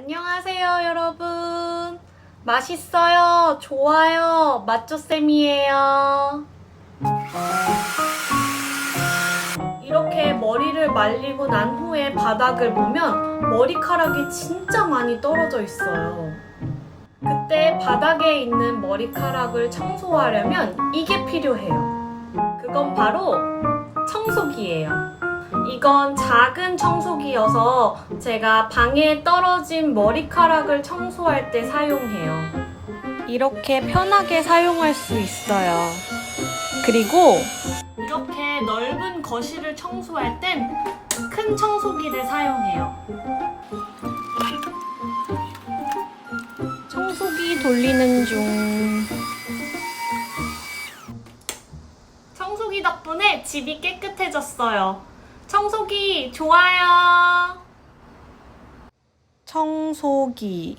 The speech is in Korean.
안녕하세요, 여러분. 맛있어요. 좋아요. 맛조쌤이에요. 이렇게 머리를 말리고 난 후에 바닥을 보면 머리카락이 진짜 많이 떨어져 있어요. 그때 바닥에 있는 머리카락을 청소하려면 이게 필요해요. 그건 바로 청소기예요. 이건 작은 청소기여서 제가 방에 떨어진 머리카락을 청소할 때 사용해요. 이렇게 편하게 사용할 수 있어요. 그리고 이렇게 넓은 거실을 청소할 땐 큰 청소기를 사용해요. 청소기 돌리는 중. 청소기 덕분에 집이 깨끗해졌어요. 청소기 좋아요. 청소기